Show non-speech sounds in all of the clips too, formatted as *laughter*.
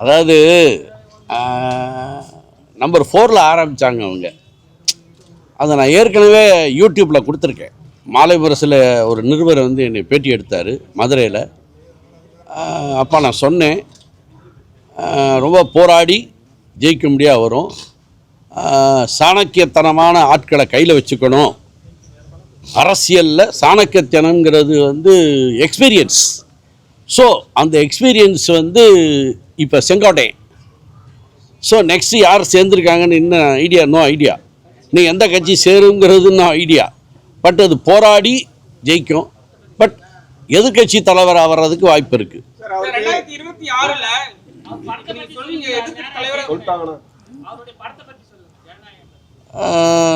அதாவது நம்பர் ஃபோரில் ஆரம்பித்தாங்க அவங்க. அதை நான் ஏற்கனவே யூடியூப்பில் கொடுத்துருக்கேன். மாலை முரசில் ஒரு நிருபர் வந்து என்னை பேட்டி எடுத்தார் மதுரையில். அப்போ நான் சொன்னேன் ரொம்ப போராடி ஜெயிக்க முடியாது வரும். சாணக்கியத்தனமான ஆட்களை கையில் வச்சுக்கணும். அரசியலில் சாணக்கியத்தனங்கிறது வந்து எக்ஸ்பீரியன்ஸ் ஸோ அந்த எக்ஸ்பீரியன்ஸ் வந்து இப்போ செங்கோட்டையன் ஸோ நெக்ஸ்ட் யார் சேர்ந்துருக்காங்கன்னு இன்னும் ஐடியா நோ ஐடியா நீ எந்த கட்சி சேருங்கிறது ஐடியா பட் அது போராடி ஜெயிக்கும். பட் எதிர்கட்சி தலைவர் ஆகிறதுக்கு வாய்ப்பு இருக்குது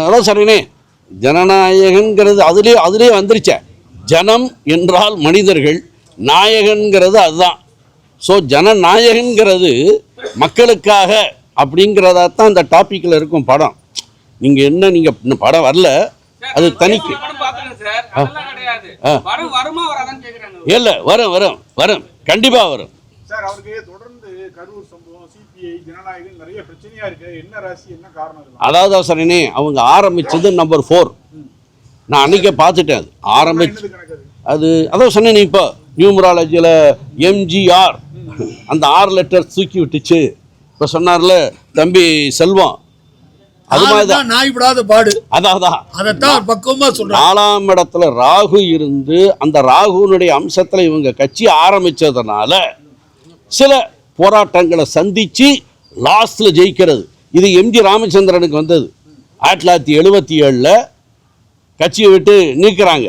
அதான் சரிண்ணே ஜனநாயகங்கிறது அதுலேயே அதுலேயே வந்துருச்சே. ஜனம் என்றால் மனிதர்கள் நாயகன்கிறது அதுதான். ஸோ ஜனநாயகன்கிறது மக்களுக்காக அப்படிங்கிறதா தான் இந்த டாப்பிக்கில் இருக்கும் படம். நீங்கள் என்ன நீங்கள் படம் வரல. அது தனிக்கு. இல்லை வரும் வரும் வரும். கண்டிப்பாக வரும். சார் அவருக்கு தொடர்ந்து கரூர் ஜனநாயகம் நிறைய பிரச்சனையா இருக்கு. என்ன ராசி என்ன காரணம் அதாவது சரிண்ணே அவங்க ஆரம்பித்தது நம்பர் ஃபோர் நான் அன்றைக்கே பார்த்துட்டேன் அது. ஆரம்பிச்சு அது? அது அதான் சொன்னேன் இப்போ நியூமராலஜியில் எம்ஜிஆர் அந்த ஆறு லெட்டர் தூக்கி விட்டுச்சு. இப்போ சொன்னார்ல தம்பி செல்வம். அது மாதிரி தான். தான் நாய் விடாத பாடு. அதான் அதான் பக்குவமா சொல்றாரு. நாலாம் இடத்துல ராகு இருந்து அந்த ராகுனுடைய அம்சத்தில் இவங்க கட்சி ஆரம்பிச்சதுனால சில போராட்டங்களை சந்தித்து லாஸ்டில் ஜெயிக்கிறது. இது எம்ஜி ராமச்சந்திரனுக்கு வந்தது. ஆயிரத்தி தொள்ளாயிரத்தி எழுபத்தி ஏழில் கட்சியை விட்டு நீக்கிறாங்க.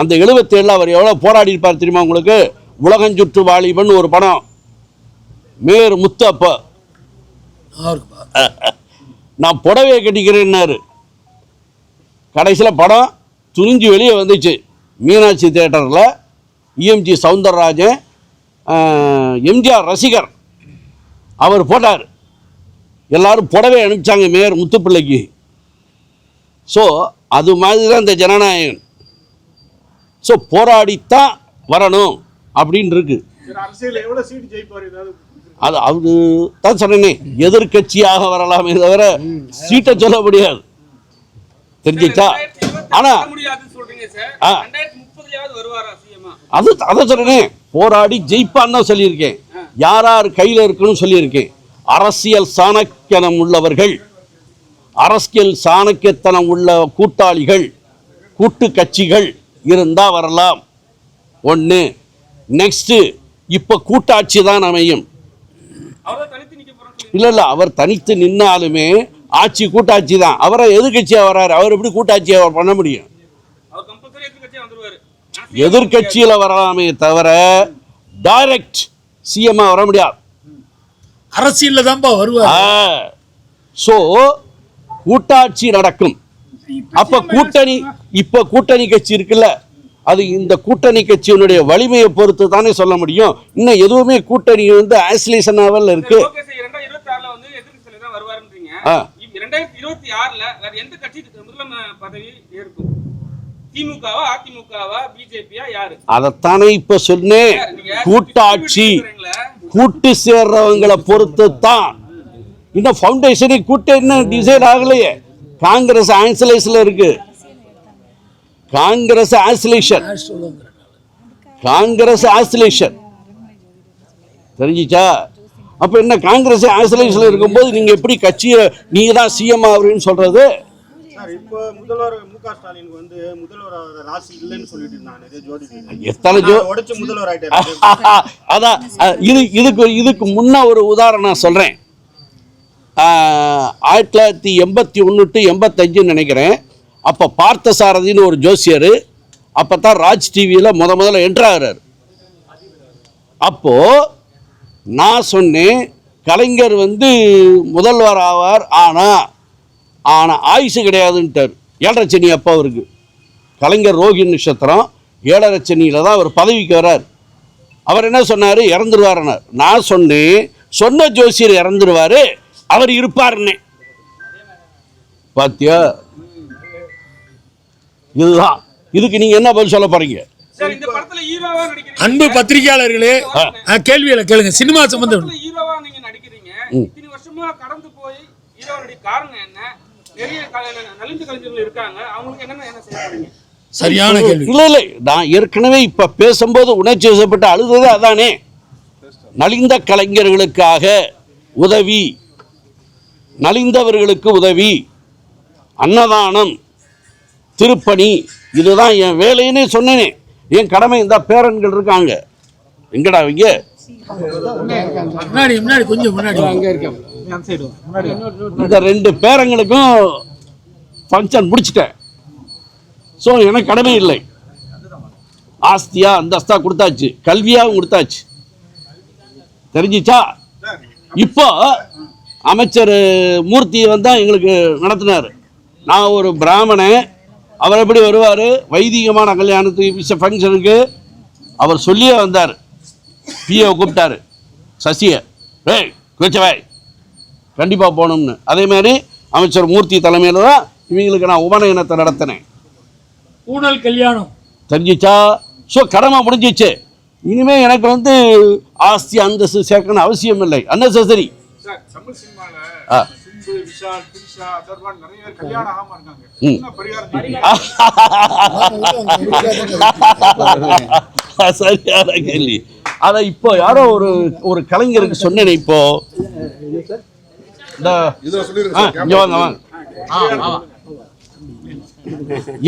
அந்த எழுபத்தேழில் அவர் எவ்வளோ போராடி இருப்பார் தெரியுமா உங்களுக்கு? உலகஞ்சுற்று வாலிபன் ஒரு படம். மேர் முத்தப்பா. நான் புடவையை கட்டிக்கிறேன்னாரு. கடைசியில் படம் துணிஞ்சு வெளியே வந்துச்சு. மீனாட்சி தேட்டரில் இஎம்ஜி சவுந்தரராஜன் எம்ஜிஆர் ரசிகர். அவர் போட்டார். எல்லாரும் புடவை அனுப்பிச்சாங்க மேயர் முத்துப்பிள்ளைக்கு. ஸோ அது மாதிரி தான் இந்த ஜனநாயகன் ஸோ போராடித்தான் வரணும் அப்படின்னு இருக்கு அது அது தான் சொன்னேனே எதிர்கட்சியாக வரலாமே தவிர சீட்டை சொல்ல முடியாது. தெரிஞ்சிச்சா? ஆனா முடியாதுன்னு சொல்றீங்க சார். ஆ. அது அதை சொன்னேனே போராடி ஜெயிப்பான்னு தான் சொல்லியிருக்கேன். யார் யார் கையில் இருக்கணும்னு சொல்லியிருக்கேன். அரசியல் சாணக்கியனம் உள்ளவர்கள் அரசியல் சாணக்கியத்தனம் உள்ள கூட்டாளிகள் கூட்டு கட்சிகள் இருந்தால் வரலாம். ஒன்று நெக்ஸ்ட்டு இப்போ கூட்டாட்சி தான் அமையும். இல்லை இல்லை அவர் தனித்து நின்னாலுமே ஆட்சி கூட்டாட்சி தான். அவரை எதிர்கட்சியாக வர்றாரு அவர் எப்படி கூட்டாட்சியாக பண்ண முடியும்? எதிர்கட்சியில் வரலாமே தவிர டைரக்ட் சிஎம்மா வர முடியாது. அரசியல்ல தான்ப்பா வருவார். ஸோ கூட்டாட்சி நடக்கும். அப்ப கூட்டணி இப்ப கூட்டணி கட்சி இருக்குல்ல அது இந்த கூட்டணி கட்சியினுடைய வலிமையை பொறுத்து தானே சொல்ல முடியும். இன்னும் எதுவுமே கூட்டணி வந்து ஐசோலேஷனாவில் இருக்கு. ஓகே சார் ரெண்டாயிரத்தி இருபத்தி ஆறுல வேற எந்த கட்சி முதலமைச்சர் பதவி ஏற்கும் திமுகவா அதிமுகவா பிஜேபியா யாரு? அதைத்தானே இப்ப சொன்னேன். கூட்டாட்சி கூட்டு சேர்றவங்களை பொறுத்து தான் இன்னும் ஃபவுண்டேஷனை கூட்ட இன்னும் டிசைட் ஆகலையே? காங்கிரஸ் ஆன்சலேஷன்ல இருக்கு. காங்கிரஸ் ஆன்சலேஷன் காங்கிரஸ் ஆசிலேஷன் தெரிஞ்சிச்சா? அப்ப என்ன காங்கிரஸ் ஆசிலேஷன்ல இருக்கும்போது நீங்க எப்படி கட்சியை நீங்க தான் சிஎம் ஆகுறீன்னு சொல்றது? இப்போ முதல்வர் மு க ஸ்டாலினுக்கு வந்து முதல்வர் ராசி இல்லைன்னு சொல்லிட்டு இருந்தாங்க. எத்தனை ஜோ உடைச்சு முதல்வர் ஆயிட்டாரு. *laughs* அதான் இது இதுக்கு இதுக்கு முன்ன ஒரு உதாரணம் சொல்கிறேன் ஆயிரத்தி தொள்ளாயிரத்தி எண்பத்தி ஒன்று டு எண்பத்தஞ்சுன்னு நினைக்கிறேன். அப்போ பார்த்தசாரதின்னு ஒரு ஜோசியர் அப்போ தான் ராஜ் டிவியில் முத முதல்ல என்ட்ராகிறார் அப்போது நான் சொன்னேன் கலைஞர் வந்து முதல்வர் ஆவார் ஆனால் ஆனால் ஆயுசு கிடையாதுன்ட்டார். ஏழரை சனி அப்போ அவருக்கு. கலைஞர் ரோஹி நட்சத்திரம் ஏழரை சனியில் தான் அவர் பதவிக்கு வரார் அவர் என்ன சொன்னார்? இறந்துருவாருன்னார். நான் சொன்னேன் சொன்ன ஜோசியர் இறந்துருவாரு அவர் இருப்பாருன்னே. பாத்தியா? இதுதான். இதுக்கு நீங்கள் என்ன பதில் சொல்ல போகிறீங்க சார் இந்த படத்துல ஹீரோவா நடிக்கிறீங்க. அன்பு பத்திரிகையாளர்களே ஆ, கேள்விகளை கேளுங்க. சினிமா சம்பந்தம் நிறைய க- நலிந்து கலைஞர்கள் இருக்காங்க. அவங்களுக்கு என்னென்ன என்ன செய்ய போறீங்க? சரியான கேள்வி. இல்லை இல்லை. நான் ஏற்கனவே இப்போ பேசும்போது உணர்ச்சி வசப்பட்டு அழுதது அதானே? நலிந்த கலைஞர்களுக்காக உதவி. நலிந்தவர்களுக்கு உதவி. அன்னதானம். திருப்பணி. இதுதான் என் வேலைன்னே சொன்னேனே. என் கடமை இந்த பேரன்கள் இருக்காங்க. எங்கடா அவங்க முன்னாடி முன்னாடி கொஞ்சம் முன்னாடி. இந்த ரெண்டு பேரங்களுக்கும் ஃபங்க்ஷன் முடிச்சிட்டேன். ஸோ எனக்கு கடமை இல்லை. ஆஸ்தியா அந்தஸ்தா கொடுத்தாச்சு. கல்வியாகவும் கொடுத்தாச்சு. தெரிஞ்சிச்சா? இப்போ அமைச்சர் மூர்த்தி வந்தால் எங்களுக்கு நடத்தினார். நான் ஒரு பிராமணன். அவர் எப்படி வருவார்? வைதிகமான கல்யாணத்துக்கு ஃபங்க்ஷனுக்கு அவர் சொல்லியே வந்தார். பிஏவை கூப்பிட்டாரு. சசியை. ஏய் குச்சவாய் கண்டிப்பாக போகணும்னு. அதே மாதிரி அமைச்சர் மூர்த்தி தலைமையில் தான் இவங்களுக்கு நான் உபநயனத்தை நடத்தினேன். ஊழல் கல்யாணம். தெரிஞ்சிச்சா? ஸோ கடமை முடிஞ்சிச்சு. இனிமே எனக்கு வந்து ஆஸ்தி அந்தஸ்து சேர்க்கணும் அவசியம் இல்லை. அன்னெசரி? *laughs* சரியான கேள்வி. அதை இப்போ யாரோ ஒரு ஒரு கலைஞருக்கு சொன்னேனே இப்போ.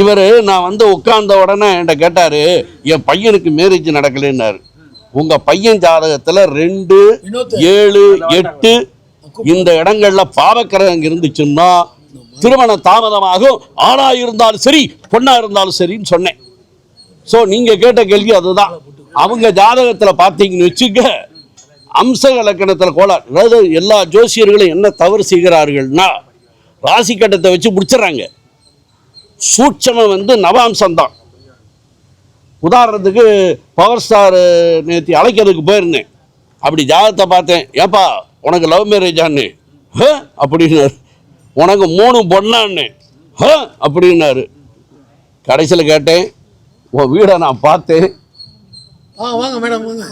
இவர் நான் வந்து உட்கார்ந்த உடனே என்கிட்ட கேட்டாரு என் பையனுக்கு மேரேஜ் நடக்கலைன்னாரு. உங்க பையன் ஜாதகத்துல ரெண்டு ஏழு எட்டு இந்த இடங்கள்ல பாவக்கிரகம் இருந்துச்சுன்னா திருமணம் தாமதமாகும் ஆணா இருந்தாலும் சரி பொண்ணா இருந்தாலும் சரின்னு சொன்னேன். ஸோ நீங்க கேட்ட கேள்வி அதுதான். அவங்க ஜாதகத்தில் பார்த்தீங்கன்னு வச்சுக்க அம்ச இலக்கணத்தில் கோளாறு அதாவது எல்லா ஜோசியர்களும் என்ன தவறு செய்கிறார்கள்னா ராசி கட்டத்தை வச்சு முடிச்சிடுறாங்க. சூட்சமம் வந்து நவாம்சம்தான். உதாரணத்துக்கு பவர் ஸ்டார் நேற்று அழைக்கிறதுக்கு போயிருந்தேன். அப்படி ஜாதகத்தை பார்த்தேன் ஏப்பா உனக்கு லவ் மேரேஜான்னு ஹ? அப்படின்னாரு. உனக்கு மூணு பொண்ணான்னு ஹ? அப்படின்னாரு. கடைசியில் கேட்டேன் உன் வீடை நான் பார்த்தேன். ஆ வாங்க மேடம் வாங்க.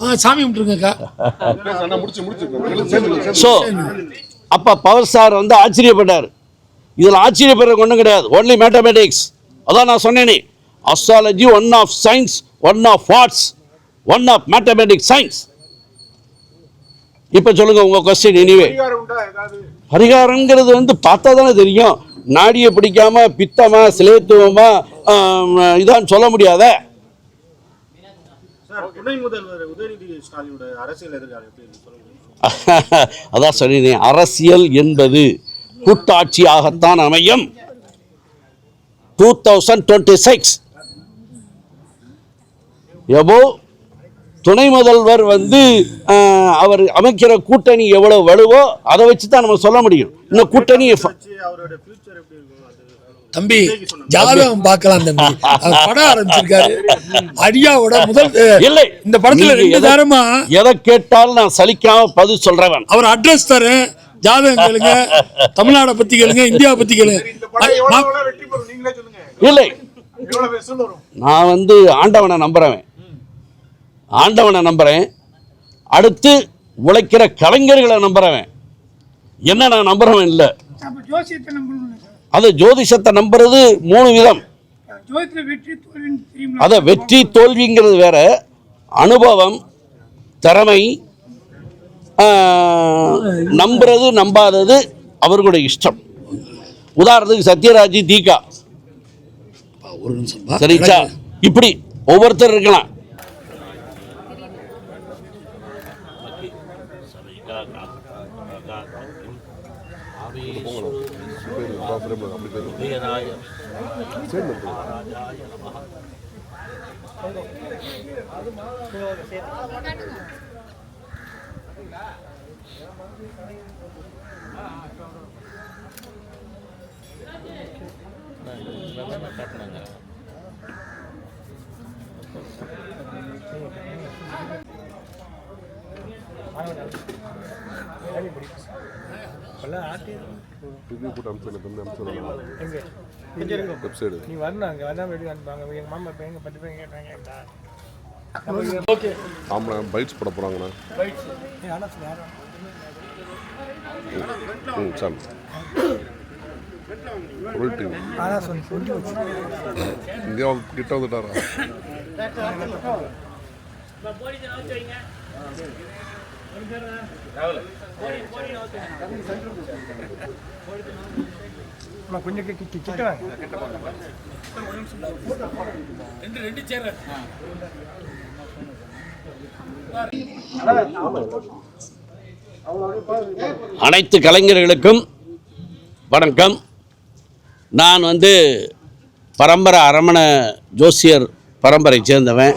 ஆ சாமி கும்பிட்டுருங்கக்கா. ஸோ அப்போ பவர் ஸ்டார் வந்து ஆச்சரியப்பட்டார். இதில் ஆச்சரியப்படுறது ஒன்றும் கிடையாது. ஒன்லி மேத்தமெட்டிக்ஸ் அதான் நான் சொன்னேனே. Astrology one of science one of arts one of mathematics science இப்போ சொல்லுங்கள் உங்கள் கொஸ்டின் எனிவே பரிகாரங்கிறது வந்து பார்த்தா தானே தெரியும். நாடியை பிடிக்காம பித்தமா சிலேத்துவமா இதான்னு இதான் சொல்ல முடியாதே. துணை முதல்வர் உதயநிதி ஸ்டாலினோட அரசியல் எதிர்காலம் எப்படி இருக்கு சொல்லுங்க? *laughs* அதான் சொன்னேன் அரசியல் என்பது கூட்டாட்சியாகத்தான் அமையும். டூ தௌசண்ட் டுவெண்ட்டி சிக்ஸ் எபோ துணை முதல்வர் வந்து அவர் அமைக்கிற கூட்டணி எவ்வளவு வலுவோ அதை வச்சு தான் நம்ம சொல்ல முடியும். இன்னும் கூட்டணி தம்பி ஜாதகம் பார்க்கலாம் தம்பி. அவர் படம் ஆரம்பிச்சிருக்காரு. அடியாவோட முதல் இல்லை. இந்த படத்துல ரெண்டு நேரமா எதை கேட்டாலும் நான் சலிக்காம பதில் சொல்றவன். அவர் அட்ரஸ் தரேன். ஜாதகம் கேளுங்க. தமிழ்நாடை பத்தி கேளுங்க. இந்தியாவை பத்தி கேளுங்க இந்த படம் எவ்வளவு எவ்வளவு வெற்றி பெறும்? நீங்களே சொல்லுங்க. இல்லை. நான் வந்து ஆண்டவனை நம்புறவன். ஆண்டவனை நம்புறேன். அடுத்து உழைக்கிற கலைஞர்களை நம்புறவன். என்ன நான் நம்புறவன் இல்லை. அது ஜோதிஷத்தை நம்புறது மூணு விதம். அதை வெற்றி தோல்விங்கிறது வேற அனுபவம் திறமை நம்புறது நம்பாதது அவர்களுடைய இஷ்டம். உதாரணத்துக்கு சத்யராஜ் தீகா. சரிச்சா இப்படி ஒவ்வொருத்தர் இருக்கலாம். சகசிரம் அப்படி பேர் சரி. ரிவ்யூ போட்டு அனுப்பிச்சு தம்பி அனுப்பிச்சு வெப்சைடு நீ வரணும் அங்கே வந்தால் வெளியே அனுப்பாங்க எங்கள் மாமா இப்போ எங்கள் பத்து பேர் கேட்டாங்க ஓகே. ஆமாண்ணா பைட்ஸ் போட போகிறாங்கண்ணா ம் வச்சு இங்கே கிட்ட வந்துட்டாரா? கொஞ்சம் கிட்ட ரெண்டு ரெண்டு சேர் அனைத்து கலைஞர்களுக்கும் வணக்கம். நான் வந்து பரம்பரை அரமண ஜோசியர் பரம்பரை சேர்ந்தவன்.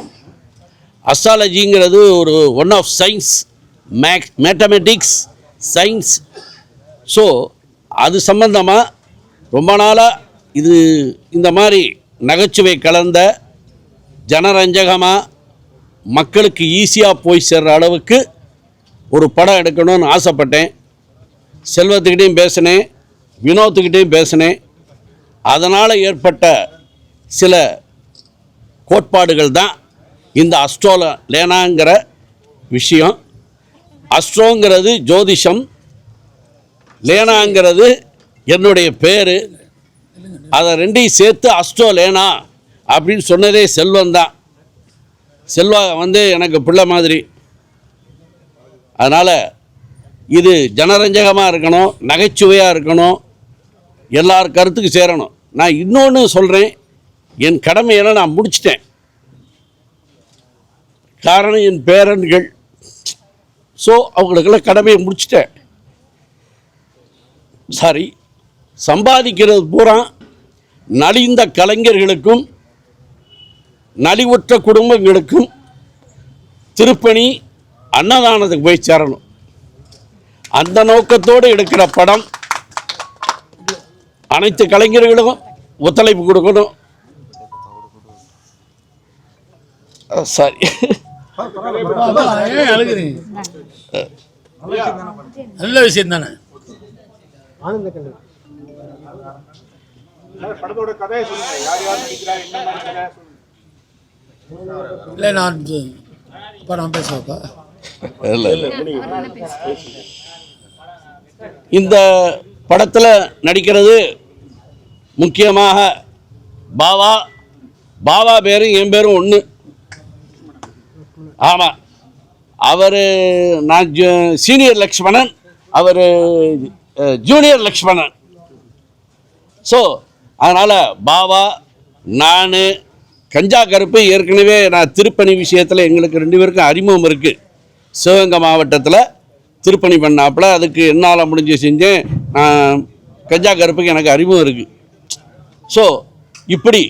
அஸ்ட்ராலஜிங்கிறது ஒரு one of science make mathematics science. So அது சம்பந்தமாக ரொம்ப நாளாக இது இந்த மாதிரி நகைச்சுவை கலந்த ஜனரஞ்சகமாக மக்களுக்கு ஈஸியாக போய் சேர்ற அளவுக்கு ஒரு படம் எடுக்கணும்னு ஆசைப்பட்டேன். செல்வத்துக்கிட்டேயும் பேசினேன் வினோத்துக்கிட்டேயும் பேசினேன். அதனால் ஏற்பட்ட சில கோட்பாடுகள் தான் இந்த அஸ்ட்ரோல லேனாங்கிற விஷயம். அஸ்ட்ரோங்கிறது ஜோதிஷம் லேனாங்கிறது என்னுடைய பேர். அதை ரெண்டையும் சேர்த்து அஸ்ட்ரோ லேனா அப்படின்னு சொன்னதே செல்வம் தான் செல்வா வந்து எனக்கு பிள்ளை மாதிரி. அதனால் இது ஜனரஞ்சகமாக இருக்கணும் நகைச்சுவையாக இருக்கணும் எல்லார் கருத்துக்கு சேரணும். நான் இன்னொன்று சொல்கிறேன் என் கடமையெல்லாம் நான் முடிச்சிட்டேன். காரணம் என் பேரன்கள். ஸோ அவங்களுக்கெல்லாம் கடமையை முடிச்சிட்டேன். சாரி சம்பாதிக்கிறது பூரா நலிந்த கலைஞர்களுக்கும் நலிவுற்ற குடும்பங்களுக்கும் திருப்பணி அன்னதானத்துக்கு போய் சேரணும். அந்த நோக்கத்தோடு எடுக்கிற படம் அனைத்து கலைஞர்களும் ஒத்துழைப்பு கொடுக்கணும். சாரி. ஏன் அழுகுறீங்க நல்ல விஷயம் தானே இல்லை நான் இது- அப்பா நான் பேசுவாப்பா இந்த படத்தில் நடிக்கிறது முக்கியமாக பாவா. பாவா பேரும் என் பேரும் ஒன்று ஆமாம் அவர் நான் ஜூ- சீனியர் லக்ஷ்மணன் அவர் ஜூனியர் லக்ஷ்மணன். ஸோ அதனால் பாவா நான் கஞ்சா கருப்பு ஏற்கனவே நான் திருப்பணி விஷயத்தில் எங்களுக்கு ரெண்டு பேருக்கும் அறிமுகம் இருக்குது சிவகங்கை மாவட்டத்தில் திருப்பணி பண்ணாப்புல அதுக்கு என்னால் முடிஞ்சு செஞ்சேன். நான் கஞ்சா கருப்புக்கு எனக்கு அறிமுகம் இருக்குது ஸோ இப்படி.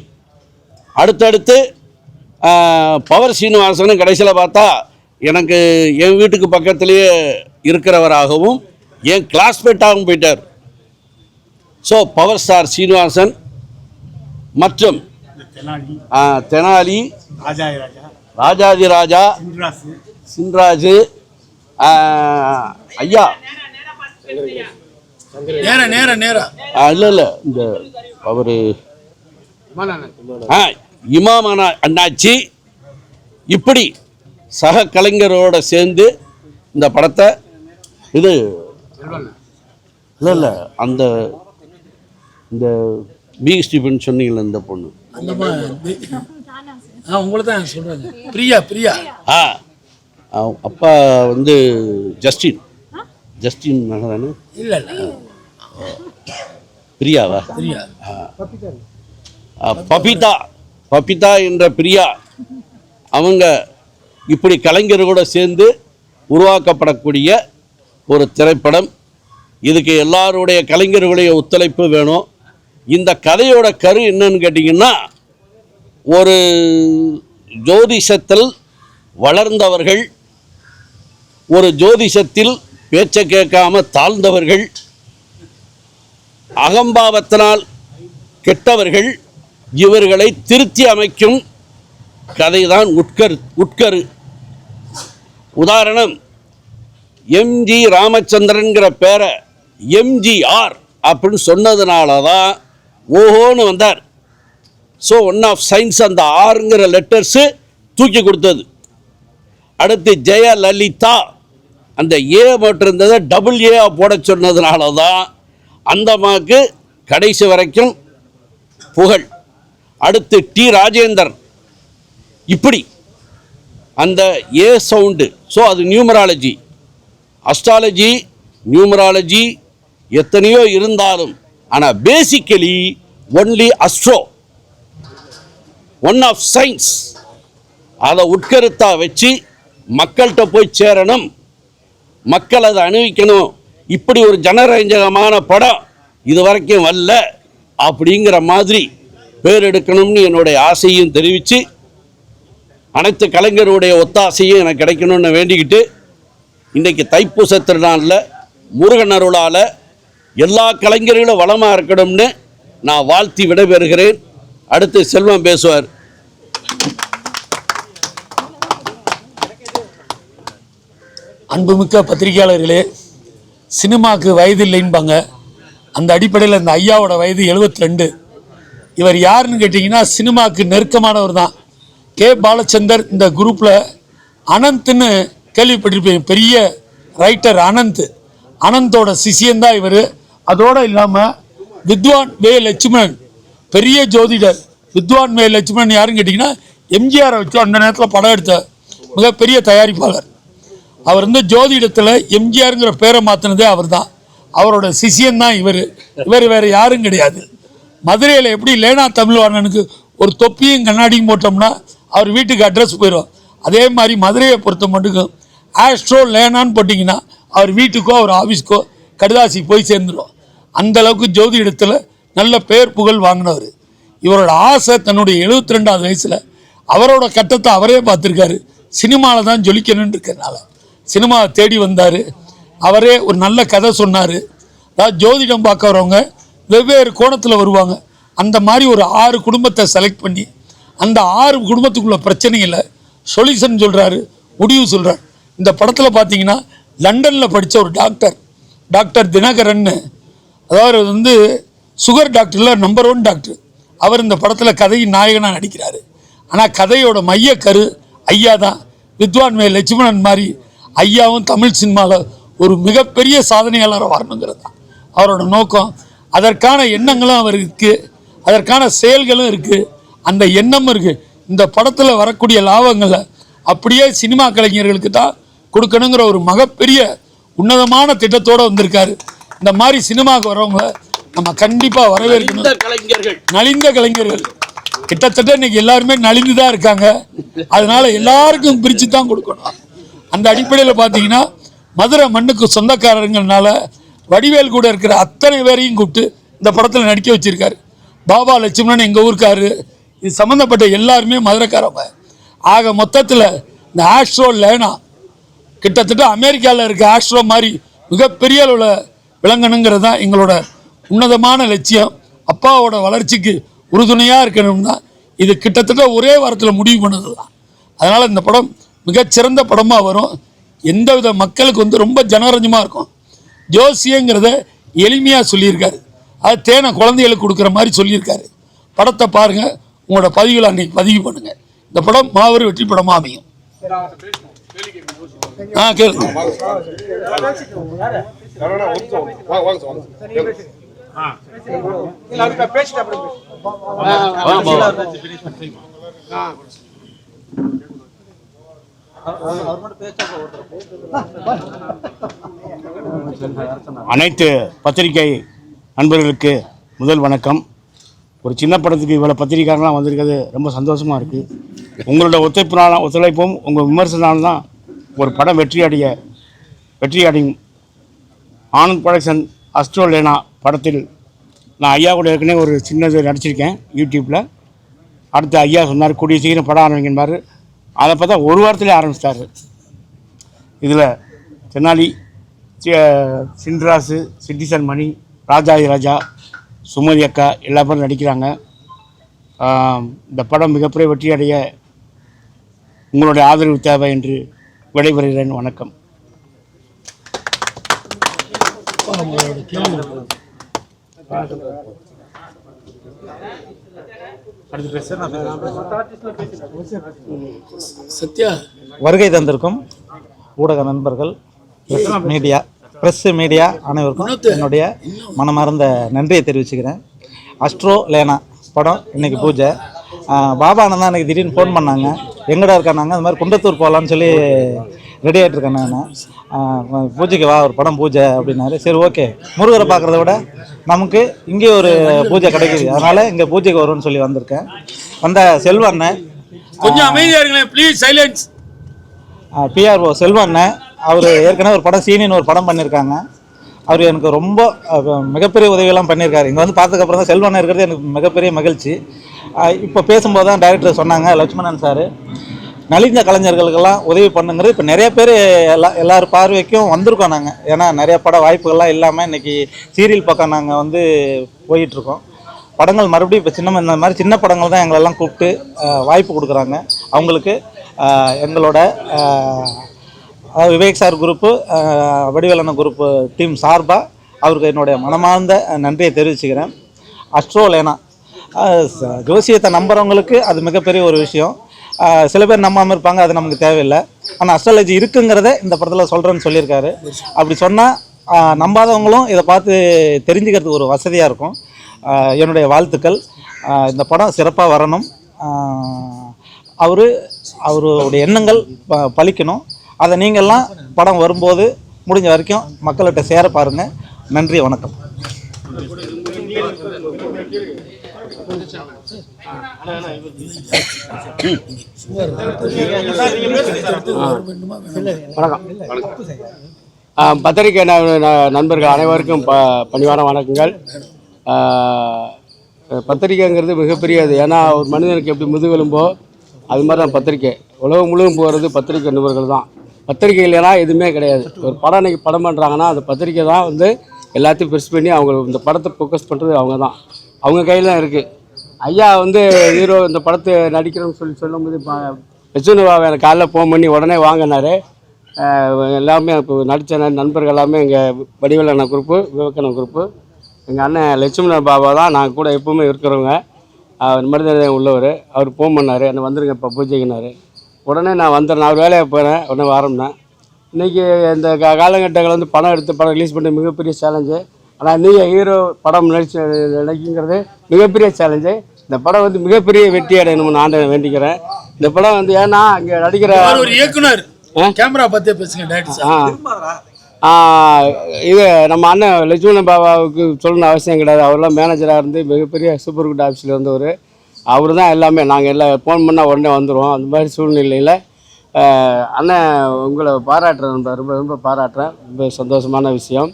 அடுத்தடுத்து பவர் சீனிவாசனும் கடைசியில் பார்த்தா எனக்கு என் வீட்டுக்கு பக்கத்துலேயே இருக்கிறவராகவும் என் கிளாஸ்மேட்டாகவும் போயிட்டார். ஸோ பவர் ஸ்டார் சீனிவாசன் மற்றும் தெனாலி. ராஜாதி ராஜா சின்ராஜு ஐயா. நேர நேர நேரம் இல்லை இல்லை இந்த அவர் ஆ இமாம் அண்ணா அண்ணாச்சி இப்படி சக கலைஞரோட சேர்ந்து இந்த படத்தை இது இல்லை இல்லை அந்த இந்த பி. ஸ்டீபன் சொன்னீங்களே இந்த பொண்ணு. உங்களை தான் சொல்கிறாங்க பிரியா பிரியா. ஆ அப்பா வந்து ஜஸ்டின். ஜஸ்டின் தானே இல்லை இல்லை. பிரியாவா? பிரியா. பபிதா. பபிதா என்ற பிரியா அவங்க இப்படி கலைஞர்களோட சேர்ந்து உருவாக்கப்படக்கூடிய ஒரு திரைப்படம். இதுக்கு எல்லாருடைய கலைஞர்களுடைய ஒத்துழைப்பு வேணும். இந்த கதையோட கரு என்னன்னு கேட்டிங்கன்னா ஒரு ஜோதிஷத்தில் வளர்ந்தவர்கள் ஒரு ஜோதிஷத்தில் பேச்சை கேட்காம தாழ்ந்தவர்கள் அகம்பாவத்தினால் கெட்டவர்கள் இவர்களை திருத்தி அமைக்கும் கதைதான் உட்கரு உட்கரு. உதாரணம் எம்ஜி ராமச்சந்திரன்கிற பேரை எம்ஜிஆர் அப்படின்னு சொன்னதுனால தான் ஓஹோன்னு வந்தார். ஸோ ஒன் ஆஃப் சயின்ஸ் அந்த ஆறுங்கிற லெட்டர்ஸு தூக்கி கொடுத்தது. அடுத்து ஜெயலலிதா அந்த ஏ மட்டும் இருந்ததை டபுள் ஏ போட சொன்னதுனால தான் அந்த கடைசி வரைக்கும் புகழ். அடுத்து டி ராஜேந்தர். இப்படி அந்த ஏ சவுண்டு ஸோ அது நியூமராலஜி. அஸ்ட்ராலஜி நியூமராலஜி எத்தனையோ இருந்தாலும் ஆனால் basically only astro one of science அதை உட்கருத்தா வச்சு மக்கள்கிட்ட போய் சேரணும். மக்கள் அதை அணிவிக்கணும். இப்படி ஒரு ஜனரஞ்சகமான படம் இது வரைக்கும் வரல. அப்படிங்கிற மாதிரி பேர் எடுக்கணும்னு என்னுடைய ஆசையும் தெரிவித்து அனைத்து கலைஞருடைய ஒத்தாசையும் எனக்கு கிடைக்கணும்னு வேண்டிக்கிட்டு இன்றைக்கி தைப்பூச திருநாளில் முருகன் அருளால் எல்லா கலைஞர்களும் வளமாக இருக்கணும்னு நான் வாழ்த்தி விடைபெறுகிறேன். அடுத்து செல்வம் பேசுவார். அன்புமிக்க பத்திரிகையாளர்களே சினிமாவுக்கு வயது இல்லைன்பாங்க அந்த அடிப்படையில் இந்த ஐயாவோட வயது 72 ரெண்டு. இவர் யாருன்னு கேட்டிங்கன்னா சினிமாவுக்கு நெருக்கமானவர் தான். கே. பாலச்சந்தர் இந்த குரூப்பில் அனந்த்னு கேள்விப்பட்டிருப்பேன் பெரிய ரைட்டர் அனந்த். அனந்தோட சிஷியந்தான் இவர். அதோடு இல்லாமல் வித்வான் வே. லட்சுமணன் பெரிய ஜோதிடர். வித்வான் வே. லட்சுமணன் யாருன்னு கேட்டிங்கன்னா எம்ஜிஆரை வச்சு அந்த நேரத்தில் படம் எடுத்த மிகப்பெரிய தயாரிப்பாளர். அவர் வந்து ஜோதிடத்தில் எம்ஜிஆருங்கிற பேரை மாற்றினதே அவர் தான் அவரோட சிஷியன் தான் இவர். இவர் வேறு யாரும் கிடையாது. மதுரையில் எப்படி லேனா தமிழ்வாணனுக்கு ஒரு தொப்பியும் கண்ணாடியும் போட்டோம்னா அவர் வீட்டுக்கு அட்ரஸ் போயிடும் அதே மாதிரி மதுரையை பொறுத்த மட்டுக்கும் ஆஸ்ட்ரோ லேனான்னு போட்டிங்கன்னா அவர் வீட்டுக்கோ அவர் ஆஃபீஸ்க்கோ கடுதாசி போய் சேர்ந்துடும் அந்த அளவுக்கு இடத்துல நல்ல பேர் புகழ் வாங்கினவர். இவரோட ஆசை தன்னுடைய 72 ரெண்டாவது வயசில் அவரோட கட்டத்தை அவரே பார்த்துருக்காரு. சினிமாவில் தான் ஜொலிக்கணும்னு இருக்கிறனால சினிமாவை தேடி வந்தார். அவரே ஒரு நல்ல கதை சொன்னார். அதாவது ஜோதிடம் பார்க்க வரவங்க வெவ்வேறு கோணத்தில் வருவாங்க. அந்த மாதிரி ஒரு ஆறு குடும்பத்தை செலக்ட் பண்ணி அந்த ஆறு குடும்பத்துக்குள்ள பிரச்சனைகளை சொல்யூஷன் சொல்கிறாரு முடிவு சொல்கிறார் இந்த படத்தில் பார்த்தீங்கன்னா லண்டனில் படித்த ஒரு டாக்டர் டாக்டர் தினகரன்னு அதாவது வந்து சுகர் டாக்டரில் நம்பர் ஒன் டாக்டர் அவர் இந்த படத்தில் கதையின் நாயகனாக நடிக்கிறாரு. ஆனால் கதையோட மையக்கரு ஐயா தான். வித்வான் மே லட்சுமணன் மாதிரி ஐயாவும் தமிழ் சினிமாவில் ஒரு மிகப்பெரிய சாதனையாளராக வரணுங்கிறது தான். அவரோட நோக்கம் அதற்கான எண்ணங்களும் அவருக்கு அதற்கான செயல்களும் இருக்குது அந்த எண்ணமும் இருக்குது இந்த படத்தில் வரக்கூடிய லாபங்களை அப்படியே சினிமா கலைஞர்களுக்கு தான் கொடுக்கணுங்கிற ஒரு மகப்பெரிய உன்னதமான திட்டத்தோடு வந்திருக்காரு. இந்த மாதிரி சினிமாவுக்கு வரவங்கள நம்ம கண்டிப்பாக வரவேற்கணும். கலைஞர்கள். நலிந்த கலைஞர்கள். கிட்டத்தட்ட இன்னைக்கு எல்லாருமே நலிந்து தான் இருக்காங்க. அதனால எல்லாருக்கும் பிரித்து தான் கொடுக்கணும். அந்த அடிப்படையில் பார்த்தீங்கன்னா மதுரை மண்ணுக்கு சொந்தக்காரருங்கனால வடிவேல் கூட இருக்கிற அத்தனை பேரையும் கூப்பிட்டு இந்த படத்தில் நடிக்க வச்சுருக்காரு. பாபா லட்சுமணன் எங்கள் ஊருக்காரு. இது சம்மந்தப்பட்ட எல்லாருமே மதுரைக்காரவங்க. ஆக மொத்தத்தில் இந்த ஆஸ்ட்ரோ லேனா கிட்டத்தட்ட அமெரிக்காவில் இருக்க ஆஸ்ட்ரோ மாதிரி மிகப்பெரிய அளவில் விளங்கணுங்கிறது தான் எங்களோட உன்னதமான லட்சியம். அப்பாவோட வளர்ச்சிக்கு உறுதுணையாக இருக்கணும் தான் இது கிட்டத்தட்ட ஒரே வாரத்தில் முடிவு பண்ணது தான் அதனால் இந்த படம் மிகச்சிறந்த படமாக வரும். எந்தவித மக்களுக்கு வந்து ரொம்ப ஜனரஞ்சமாக இருக்கும். ஜோசியங்கிறத எளிமையாக சொல்லியிருக்காரு. அது தேனை குழந்தைகளுக்கு கொடுக்குற மாதிரி சொல்லியிருக்காரு. படத்தை பாருங்கள் உங்களோட பதிவில் அன்றைக்கி பதிவு பண்ணுங்கள் இந்த படம் மாபெரும் வெற்றி படமாக அமையும். ஆ கேளுங்க. பேசிட்டு அனைத்து பத்திரிகை நண்பர்களுக்கு முதல் வணக்கம். ஒரு சின்ன படத்துக்கு இவ்வளோ பத்திரிக்கைலாம் வந்திருக்கிறது ரொம்ப சந்தோஷமாக இருக்குது உங்களோட ஒத்துழைப்புனால ஒத்துழைப்பும் உங்கள் விமர்சனாலும் தான் ஒரு படம் வெற்றி அடைய வெற்றி அடையும் ஆனந்த் ப்ரொடக்ஷன் அஸ்ட்ரோ லேனா படத்தில் நான் ஐயா கூட ஏற்கனவே ஒரு சின்னது நடிச்சிருக்கேன் யூடியூப்பில் அடுத்து ஐயா சொன்னார் கூடிய சீக்கிரம் படம் ஆரம்பிக்கின்றார் அதை பார்த்தா ஒரு வாரத்தில் ஆரம்பிச்சிட்டாரு. இதில் தென்னாலி சின்ராசு சிட்டிசன் மணி ராஜாதி ராஜா சுமதி அக்கா எல்லா பேரும் நடிக்கிறாங்க இந்த படம் மிகப்பெரிய வெற்றி அடைய உங்களுடைய ஆதரவு தேவை என்று விடைபெறுகிறேன். வணக்கம். கேள்வி சத்யா. வருகை தந்திருக்கும் ஊடக நண்பர்கள் மீடியா ப்ரெஸ் மீடியா அனைவருக்கும் என்னுடைய மனமார்ந்த நன்றியை தெரிவிச்சுக்கிறேன். அஸ்ட்ரோ லேனா படம் இன்னைக்கு பூஜை. பாபா அண்ணன் தான் எனக்கு திடீர்னு ஃபோன் பண்ணாங்க. எங்கடா இருக்கானாங்க அது மாதிரி குண்டத்தூர் போகலான்னு சொல்லி ரெடி ஆகிட்டு இருக்கேன் நான் பூஜைக்கு வா ஒரு படம் பூஜை அப்படின்னாரு. சரி ஓகே முருகரை பார்க்குறத விட நமக்கு இங்கே ஒரு பூஜை கிடைக்குது. அதனால் இங்கே பூஜைக்கு வரும்னு சொல்லி வந்திருக்கேன். வந்த செல்வ அண்ணன் கொஞ்சம் அமைதியா இருங்களேன். ப்ளீஸ் சைலன்ஸ் பிஆர்ஓ செல்வண்ணன் அவர் ஏற்கனவே ஒரு படம் சீனின்னு ஒரு படம் பண்ணியிருக்காங்க அவர் எனக்கு ரொம்ப மிகப்பெரிய உதவியெல்லாம் பண்ணியிருக்காரு இங்கே வந்து பார்த்ததுக்கப்புறம் தான் செல்வண்ணன் இருக்கிறது எனக்கு மிகப்பெரிய மகிழ்ச்சி. இப்போ பேசும்போது தான் டைரக்டர் சொன்னாங்க லட்சுமணன் சார். நலிந்த கலைஞர்களுக்கெல்லாம் உதவி பண்ணுங்கிறது இப்போ நிறைய பேர் எல்லா எல்லார் பார்வைக்கும் வந்திருக்கோம் நாங்கள் ஏன்னா நிறைய பட வாய்ப்புகள்லாம் இல்லாமல் இன்றைக்கி சீரியல் பக்கம் நாங்கள் வந்து போயிட்டுருக்கோம். படங்கள் மறுபடியும் இப்போ சின்ன இந்த மாதிரி சின்ன படங்கள் தான் எங்களெல்லாம் கூப்பிட்டு வாய்ப்பு கொடுக்குறாங்க. அவங்களுக்கு எங்களோட விவேக் சார் குரூப்பு வடிவேலன குரூப்பு டீம் சார்பாக அவருக்கு என்னுடைய மனமார்ந்த நன்றியை தெரிவிச்சுக்கிறேன். அஸ்ட்ரோலேனா ஜோசியத்தை நம்புகிறவங்களுக்கு அது மிகப்பெரிய ஒரு விஷயம். சில பேர் நம்பாமல் இருப்பாங்க அது நமக்கு தேவையில்லை. ஆனால் அஸ்ட்ராலஜி இருக்குங்கிறத இந்த படத்தில் சொல்கிறேன்னு சொல்லியிருக்காரு. அப்படி சொன்னால் நம்பாதவங்களும் இதை பார்த்து தெரிஞ்சுக்கிறதுக்கு ஒரு வசதியாக இருக்கும். என்னுடைய வாழ்த்துக்கள். இந்த படம் சிறப்பாக வரணும். அவர் அவருடைய எண்ணங்கள் ப பழிக்கணும். அதை நீங்கள்லாம் படம் வரும்போது முடிஞ்ச வரைக்கும் மக்கள்கிட்ட சேர பாருங்கள் நன்றி வணக்கம். ஆ, பத்திரிகை ந- நண்பர்கள் அனைவருக்கும் ப பணிவான வணக்கங்கள். பத்திரிக்கைங்கிறது பத்திரிக்கைங்கிறது மிகப்பெரியது. ஏன்னா ஒரு மனிதனுக்கு எப்படி முதுகெலும்போ அது மாதிரி தான் பத்திரிக்கை உலகம் முழுவதும் போகிறது பத்திரிக்கை நிபுணர்கள் தான். பத்திரிக்கை இல்லைனா எதுவுமே கிடையாது. ஒரு படம் அன்னைக்கு படம் பண்ணுறாங்கன்னா அந்த பத்திரிக்கை தான் வந்து எல்லாத்தையும் பெருசு பண்ணி அவங்க இந்த படத்தை ஃபோக்கஸ் பண்ணுறது அவங்க தான். அவங்க கையில் தான் இருக்குது ஐயா வந்து ஹீரோ இந்த படத்தை நடிக்கிறோம்னு சொல்லி சொல்லும்போது லட்சுமணபாபு எனக்கு காலைல ஃபோன் பண்ணி உடனே வாங்கினார். எல்லாமே இப்போ நடித்த நண்பர்கள் எல்லாமே எங்கள் வடிவேலண்ண குரூப்பு விவேகானந்த குரூப்பு எங்கள் அண்ணன் லட்சுமண பாபா தான் நாங்கள் கூட எப்பவுமே இருக்கிறவங்க. அவர் மனிதநேய உள்ளவர். அவர் ஃபோன் பண்ணார். என்ன வந்துருங்க இப்போ பூஜைக்குனாரு உடனே நான் வந்துடுறேன் அவர் வேலையை போகிறேன் உடனே வரேன் இன்றைக்கி இந்த காலகட்டங்கள் வந்து படம் எடுத்து படம் ரிலீஸ் பண்ண மிகப்பெரிய சேலஞ்சு ஆனால் நீங்கள் ஹீரோ படம் நடிச்சு நடிக்குங்கிறது மிகப்பெரிய சேலஞ்சு இந்த படம் வந்து மிகப்பெரிய வெற்றி அடையணும்னு ஆண்டை வேண்டிக்கிறேன். இந்த படம் வந்து ஏன்னா இங்கே நடிக்கிற ஒரு இயக்குனர். கேமரா பார்த்தே பேசுங்க இது நம்ம அண்ணன் லட்சுமண பாபாவுக்கு சொல்லணும்னு அவசியம் கிடையாது. அவர்லாம் மேனேஜராக இருந்து மிகப்பெரிய சூப்பர் குட் ஆஃபீஸில் இருந்தவர். அவர் தான் எல்லாமே. நாங்கள் எல்லாம் ஃபோன் பண்ணால் உடனே வந்துடுவோம் அந்த மாதிரி சூழ்நிலையில் அண்ணன் உங்களை பாராட்டுறேன். ரொம்ப ரொம்ப பாராட்டுறேன். ரொம்ப சந்தோஷமான விஷயம்.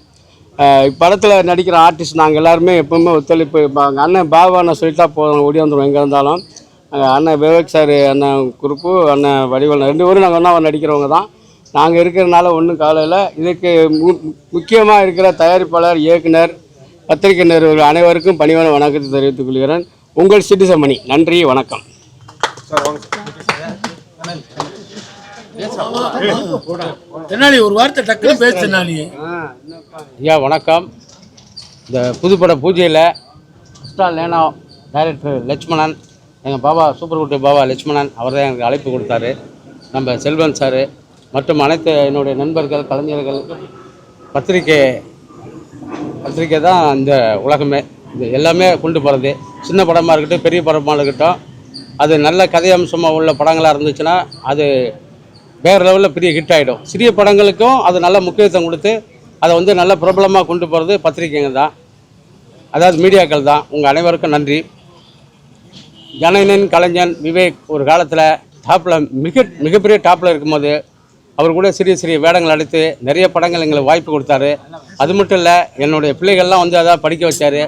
படத்தில் இப்படத்தில் நடிக்கிற ஆர்டிஸ்ட் நாங்கள் எல்லாருமே எப்பவுமே ஒத்துழைப்பு அண்ணன் பாபா நான் சொல்லிட்டா போதும் ஓடி வந்துடும் எங்கே இருந்தாலும் அண்ணன் விவேக் சார் அண்ணன் குரூப்பு அண்ணன் வடிவல் ரெண்டு பேரும் நாங்கள் ஒன்றா நடிக்கிறவங்க தான். நாங்கள் இருக்கிறனால ஒன்றும் காலையில் இதுக்கு மு முக்கியமாக இருக்கிற தயாரிப்பாளர் இயக்குனர் பத்திரிகை நிறுவனர்கள் அனைவருக்கும் பணிவான வணக்கத்தை தெரிவித்துக் கொள்கிறேன். உங்கள் சிட்டிசமணி நன்றி வணக்கம். தென்னாலி ஒரு வார்த்தை டக்குன்னு பேச தென்னாலி ஐயா வணக்கம். இந்த புதுப்பட பூஜையில் ஸ்டால் லேனா டைரக்டர் லட்சுமணன் எங்கள் பாபா சூப்பர் குட்டி பாபா லட்சுமணன் அவர் தான் எனக்கு அழைப்பு கொடுத்தாரு. நம்ம செல்வன் சார் மற்றும் அனைத்து என்னுடைய நண்பர்கள் கலைஞர்கள் பத்திரிக்கை பத்திரிக்கை தான் இந்த உலகமே. இது எல்லாமே கொண்டு போகிறது சின்ன படமாக இருக்கட்டும் பெரிய படமாக இருக்கட்டும் அது நல்ல கதை அம்சமாக உள்ள படங்களாக இருந்துச்சுன்னா அது வேறு லெவலில் பெரிய ஹிட் ஆகிடும் சிறிய படங்களுக்கும் அது நல்ல முக்கியத்துவம் கொடுத்து அதை வந்து நல்ல பிரபலமாக கொண்டு போகிறது பத்திரிக்கைங்க தான். அதாவது மீடியாக்கள் தான். உங்கள் அனைவருக்கும் நன்றி. ஜனனன் கலைஞன் விவேக் ஒரு காலத்தில் டாப்பில் மிக மிகப்பெரிய டாப்பில் இருக்கும்போது அவர் கூட சிறிய சிறிய வேடங்கள் அடித்து நிறைய படங்கள் எங்களுக்கு வாய்ப்பு கொடுத்தாரு. அது மட்டும் இல்லை என்னுடைய பிள்ளைகள்லாம் வந்து அதான் படிக்க வச்சார்.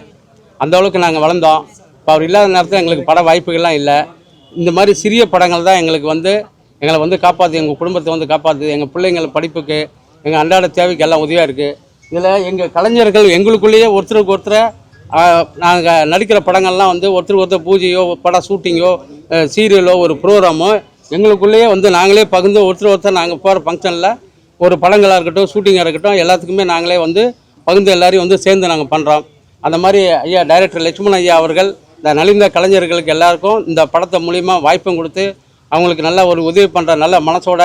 அந்த அளவுக்கு நாங்கள் வளர்ந்தோம். இப்போ அவர் இல்லாத நேரத்தில் எங்களுக்கு பட வாய்ப்புகள்லாம் இல்லை. இந்த மாதிரி சிறிய படங்கள் தான் எங்களுக்கு வந்து எங்களை வந்து காப்பாற்று எங்கள் குடும்பத்தை வந்து காப்பாற்று எங்கள் பிள்ளைங்கள படிப்புக்கு எங்கள் அன்றாட தேவைக்கு எல்லாம் உதவியாக இருக்குது இதில் எங்கள் கலைஞர்கள் எங்களுக்குள்ளேயே ஒருத்தருக்கு ஒருத்தரை நாங்கள் நடிக்கிற படங்கள்லாம் வந்து ஒருத்தருக்கு ஒருத்தர் பூஜையோ படம் ஷூட்டிங்கோ சீரியலோ ஒரு ப்ரோக்ராமோ எங்களுக்குள்ளேயே வந்து நாங்களே பகிர்ந்து ஒருத்தர் ஒருத்தர் நாங்கள் போகிற ஃபங்க்ஷனில் ஒரு படங்களாக இருக்கட்டும் ஷூட்டிங்காக இருக்கட்டும் எல்லாத்துக்குமே நாங்களே வந்து பகிர்ந்து எல்லாரையும் வந்து சேர்ந்து நாங்கள் பண்ணுறோம் அந்த மாதிரி ஐயா டைரக்டர் லட்சுமணன் ஐயா அவர்கள் இந்த நலிந்த கலைஞர்களுக்கு எல்லாருக்கும் இந்த படத்தை மூலிமா வாய்ப்பும் கொடுத்து அவங்களுக்கு நல்ல ஒரு உதவி பண்ணுற நல்ல மனசோட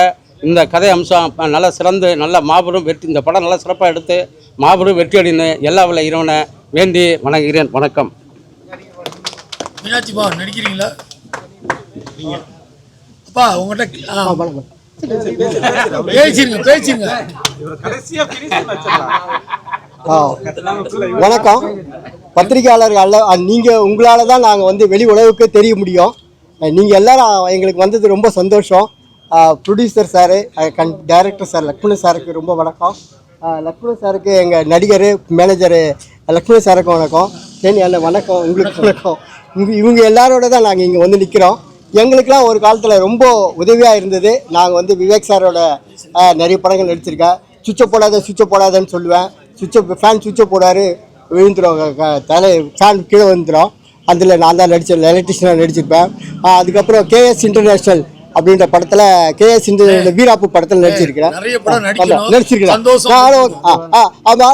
இந்த கதை அம்சம் நல்லா சிறந்து நல்ல மாபெரும் வெற்றி இந்த படம் நல்லா சிறப்பாக எடுத்து மாபெரும் வெற்றி அடைந்து எல்லா உள்ள இறைவனை வேண்டி வணங்குகிறேன். வணக்கம். மீனாட்சிப்பா நடிக்கிறீங்களா? அப்பா உங்கள்கிட்ட. பேசிருங்க பேசிருங்க. வணக்கம். பத்திரிகையாளர்கள் அல்ல நீங்கள் உங்களால் தான் நாங்கள் வந்து வெளி உலகுக்கு தெரிய முடியும். நீங்கள் எல்லாரும் எங்களுக்கு வந்தது ரொம்ப சந்தோஷம். ப்ரொடியூசர் சாரு கண் டைரக்டர் சார் லக்ஷ்மணன் சாருக்கு ரொம்ப வணக்கம். அஹ், லக்ஷ்மணன் சாருக்கு எங்கள் நடிகர் மேனேஜரு லக்ஷ்மணன் சாருக்கு வணக்கம். சரி எல்லாம் வணக்கம். உங்களுக்கு வணக்கம். இவங்க இவங்க எல்லாரோட தான் நாங்கள் இங்கே வந்து நிற்கிறோம் எங்களுக்கெல்லாம் ஒரு காலத்தில் ரொம்ப உதவியாக இருந்தது. நாங்கள் வந்து விவேக் சாரோட நிறைய படங்கள் நடிச்சிருக்கேன். சுவிட்சை போடாத சுவிட்சை போடாதன்னு சொல்லுவேன். சுவிட்சை ஃபேன் சுவிட்சை போடாரு விழுந்துரும். தலை ஃபேன் கீழே விழுந்துடும் அதில் நான் தான் நடிச்சேன் எலக்ட்ரிஷனாக நடிச்சிருப்பேன். அதுக்கப்புறம் கேஎஸ் இன்டர்நேஷனல் அப்படின்ற படத்தில் கேஎஸ் இன்டர்நேஷனல் வீராப்பு படத்தில் நடிச்சிருக்கிறேன். நடிச்சிருக்கிறேன்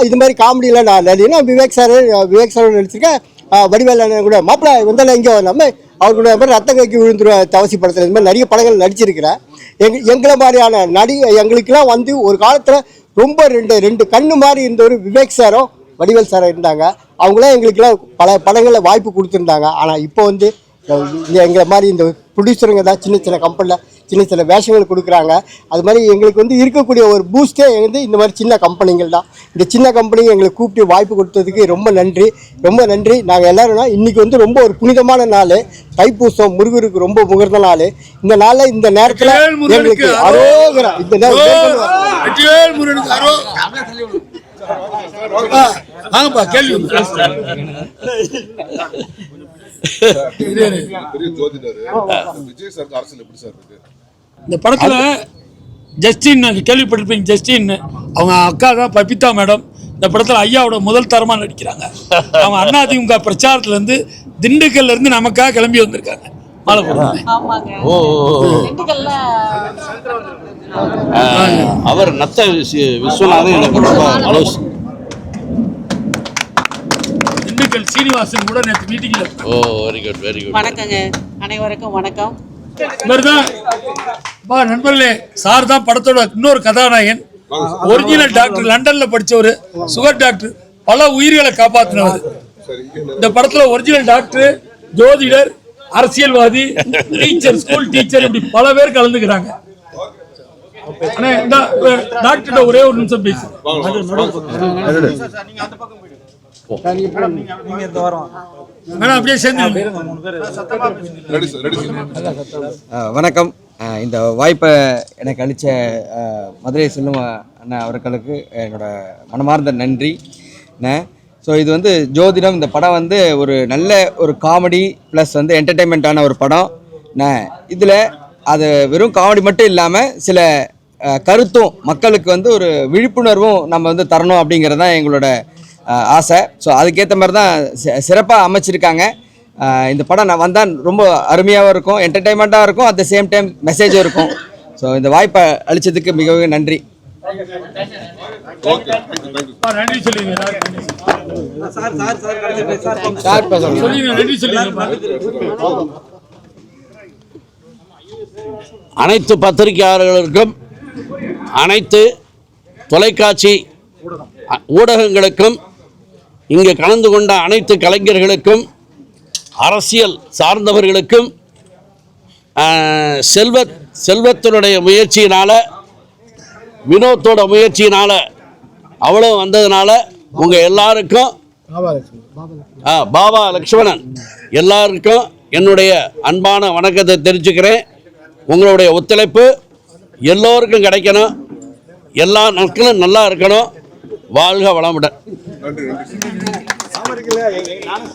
இது மாதிரி காமெடியில் நான் நடினா விவேக் சார் விவேக் சார் நடிச்சிருக்கேன். ஆ, வடிவேல் அண்ணன் கூட. மாப்பிள்ளை வந்தால இங்கே நம்ம அவர் கூட மாதிரி ரத்த கைக்கு விழுந்துருவேன் தவசி படத்தில். இந்த மாதிரி நிறைய படங்கள் நடிச்சிருக்கிறேன். எங்க எங்களை மாதிரியான நடி எங்களுக்கெல்லாம் வந்து ஒரு காலத்தில் ரொம்ப ரெண்டு ரெண்டு கண்ணு மாதிரி இருந்தவர் விவேக் சாரும் வடிவேல் சாரும் இருந்தாங்க. அவங்களாம் எங்களுக்கெல்லாம் பல படங்களில் வாய்ப்பு கொடுத்துருந்தாங்க. ஆனால் இப்போ வந்து எங்களை மாதிரி இந்த ப்ரொடியூசருங்க தான் சின்ன சின்ன கம்பெனியில் சின்ன சின்ன வேஷங்கள் கொடுக்குறாங்க. அது மாதிரி எங்களுக்கு வந்து இருக்கக்கூடிய ஒரு பூஸ்டே வந்து இந்த மாதிரி சின்ன கம்பெனிகள் தான். இந்த சின்ன கம்பெனி எங்களுக்கு கூப்பிட்டு வாய்ப்பு கொடுத்ததுக்கு ரொம்ப நன்றி. ரொம்ப நன்றி. நாங்கள் எல்லாரும்னா இன்றைக்கி வந்து ரொம்ப ஒரு புனிதமான நாள். தைப்பூசம் முருகருக்கு ரொம்ப முகர்ந்த நாள். இந்த நாளில் இந்த நேரத்தில் எங்களுக்கு அரோகரா. இந்த நேரம் வெற்றிவேல் முருகனுக்கு அரோ ஆ, வாங்கப்பா கேள்வி. பெரிய ஜோதிடர். விஜய் சார் அரசியல் எப்படி சார் இருக்கு? இந்த படத்துல ஜஸ்டின் கேள்விப்பட்டிருப்பீங்க ஜஸ்டின். அவங்க அக்கா தான் பபிதா மேடம். இந்த படத்துல ஐயாவோட முதல் தரமா நடிக்கிறாங்க. அவங்க பிரச்சாரத்துல இருந்து திண்டுக்கல்ல இருந்து நமக்காக கிளம்பி வந்திருக்காங்க. மாலை போடுறாங்க அவர் நத்த விஸ்- விஸ்வநாதன் எனக்கு ரொம்ப திண்டுக்கல் சீனிவாசன் கூட நேற்று மீட்டிங்ல oh very good very good வணக்கங்க. அனைவருக்கும் வணக்கம். இவர்தான் பா நண்பர்களே சார் தான் படத்தோட இன்னொரு கதாநாயகன். ஒரிஜினல் டாக்டர் லண்டன்ல படிச்சவர் சுகர் டாக்டர் பல உயிர்களை காப்பாத்தினவர். இந்த படத்துல ஒரிஜினல் டாக்டர் ஜோதிடர் அரசியல்வாதி டீச்சர் ஸ்கூல் டீச்சர் இப்படி பல பேர் கலந்துக்கிறாங்க. அண்ணே, இந்த, அஹ், டாக்டர்கிட்ட ஒரே ஒரு நிமிஷம் பேசு. அப்படியே சேர்ந்து வணக்கம். இந்த வாய்ப்பை எனக்கு அளித்த மதுரை செல்லும் அண்ணன் அவர்களுக்கு என்னோட மனமார்ந்த நன்றி. அண்ணே ஸோ இது வந்து ஜோதிடம். இந்த படம் வந்து ஒரு நல்ல ஒரு காமெடி ப்ளஸ் வந்து என்டர்டெயின்மெண்ட்டான ஒரு படம். அண்ணே இதில் அது வெறும் காமெடி மட்டும் இல்லாமல் சில கருத்தும் மக்களுக்கு வந்து ஒரு விழிப்புணர்வும் நம்ம வந்து தரணும் அப்படிங்கிறது தான் எங்களோட ஆசை. ஸோ அதுக்கேற்ற மாதிரி தான் சிறப்பாக அமைச்சிருக்காங்க. இந்த படம் நான் வந்தால் ரொம்ப அருமையாகவும் இருக்கும் என்டர்டைன்மெண்ட்டாக இருக்கும் அட் த சேம் டைம் மெசேஜும் இருக்கும். ஸோ இந்த வாய்ப்பை அளித்ததுக்கு மிகவும் நன்றி. ஓகே தேங்க்யூ தேங்க்யூ பா, நன்றி சொல்லுங்க சொல்லுங்க நன்றி சொல்லுங்க. அனைத்து பத்திரிகையாளர்களுக்கும் அனைத்து தொலைக்காட்சி ஊடகங்களுக்கும் இங்கு கலந்து கொண்ட அனைத்து கலைஞர்களுக்கும் அரசியல் சார்ந்தவர்களுக்கும் செல்வ செல்வத்தினுடைய முயற்சியினால் வினோத்தோட முயற்சியினால் அவ்வளோ வந்ததுனால உங்கள் எல்லாருக்கும் ஆ பாபா லக்ஷ்மணன் எல்லாருக்கும் என்னுடைய அன்பான வணக்கத்தை தெரிஞ்சுக்கிறேன் உங்களுடைய ஒத்துழைப்பு எல்லோருக்கும் கிடைக்கணும். எல்லா நாட்களும் நல்லா இருக்கணும். வாழ்க வளமுடன்.